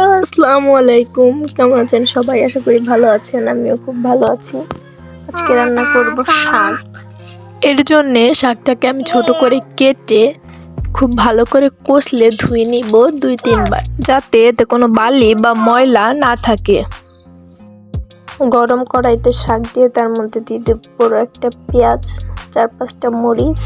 আসসালামু আলাইকুম। কেমন আছেন সবাই? আশা করি ভালো আছেন, আমিও খুব ভালো আছি। আজকে রান্না করব শাক। এর জন্যে শাকটাকে আমি ছোট করে কেটে খুব ভালো করে কষলে ধুয়ে নিব দুই, তিনবার, যাতে এতে কোনো বালি বা ময়লা না থাকে। গরম কড়াইতে শাক দিয়ে তার মধ্যে দিয়ে দেব একটা পেঁয়াজ, চার, পাঁচটা মরিচ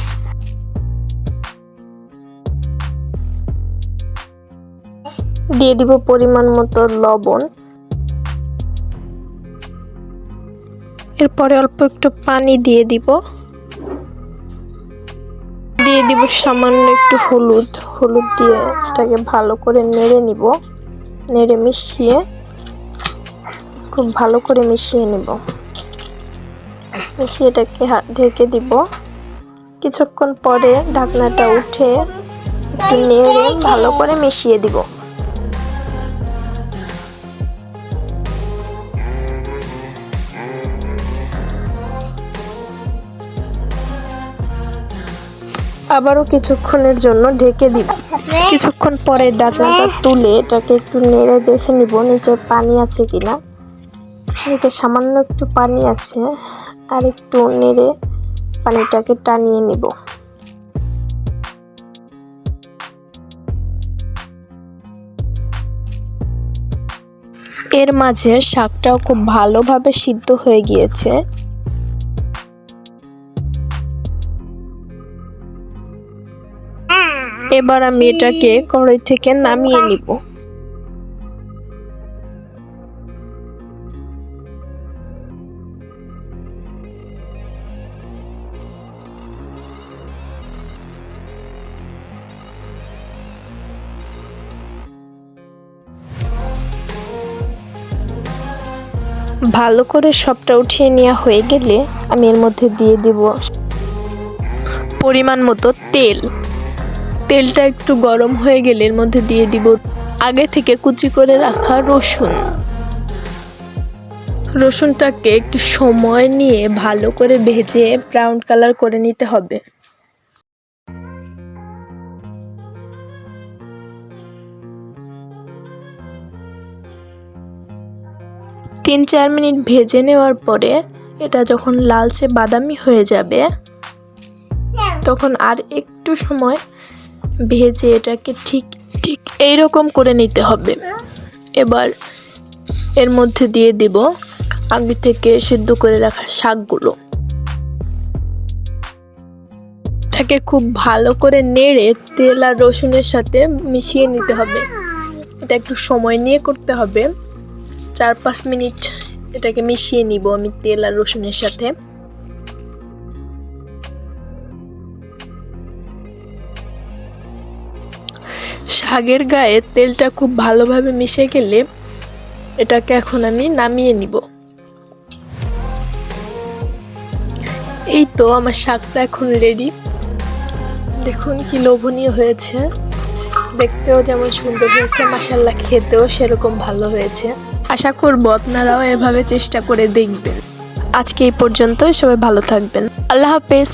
দিয়ে দিব পরিমাণ মতো লবণ। এরপরে অল্প একটু পানি দিয়ে দিব। দিয়ে দিব সামান্য একটু হলুদ। হলুদ দিয়ে এটাকে ভালো করে নেড়ে নিব। নেড়ে মিশিয়ে খুব ভালো করে মিশিয়ে নিব। মিশিয়ে এটাকে ঢেকে দিব। কিছুক্ষণ পরে ঢাকনাটা উঠে একটু নেড়ে ভালো করে মিশিয়ে দিব। আবারও কিছুক্ষণের জন্য ঢেকে দিব। কিছুক্ষণ পরে ডাকনাটা তুলে এটাকে একটু নেড়ে দেখে নিব, নিচে পানি আছে কিনা। নিচে সামান্য একটু পানি আছে, আর একটু নেড়ে পানিটাকে টানিয়ে নিব। এর মাঝে শাকটাও খুব ভালোভাবে সিদ্ধ হয়ে গিয়েছে। এবার আমি এটাকে কড়াই থেকে নামিয়ে নিব। ভালো করে সবটা উঠিয়ে নেওয়া হয়ে গেলে আমি এর মধ্যে দিয়ে দিব পরিমাণ মতো তেল। তেলটা একটু গরম হয়ে গেলে এর মধ্যে দিয়ে দিব আগে থেকে কুচি করে রাখা রসুন। রসুনটাকে একটু সময় নিয়ে ভালো করে ভেজে ব্রাউন কালার করে নিতে হবে। তিন চার মিনিট ভেজে নেওয়ার পরে এটা যখন লালচে বাদামি হয়ে যাবে, তখন আর একটু সময় ভেজে এটাকে ঠিক ঠিক এইরকম করে নিতে হবে। এবার এর মধ্যে দিয়ে দিব আগে থেকে সিদ্ধ করে রাখা শাকগুলো। এটাকে খুব ভালো করে নেড়ে তেল আর রসুনের সাথে মিশিয়ে নিতে হবে। এটা একটু সময় নিয়ে করতে হবে। চার পাঁচ মিনিট এটাকে মিশিয়ে নিব আমি তেল আর রসুনের সাথে। শাকের গায়ে তেলটা খুব ভালোভাবে মিশে গেলে এটাকে এখন আমি নামিয়ে নিব। এই তো আমার শাকটা এখন রেডি দেখুন কি লোভনীয় হয়েছে। দেখতেও যেমন সুন্দর হয়েছে মাসাল্লাহ খেতেও সেরকম ভালো হয়েছে। আশা করব আপনারাও এভাবে চেষ্টা করে দেখবেন। আজকে এই পর্যন্ত সবাই ভালো থাকবেন। আল্লাহ হাফেজ।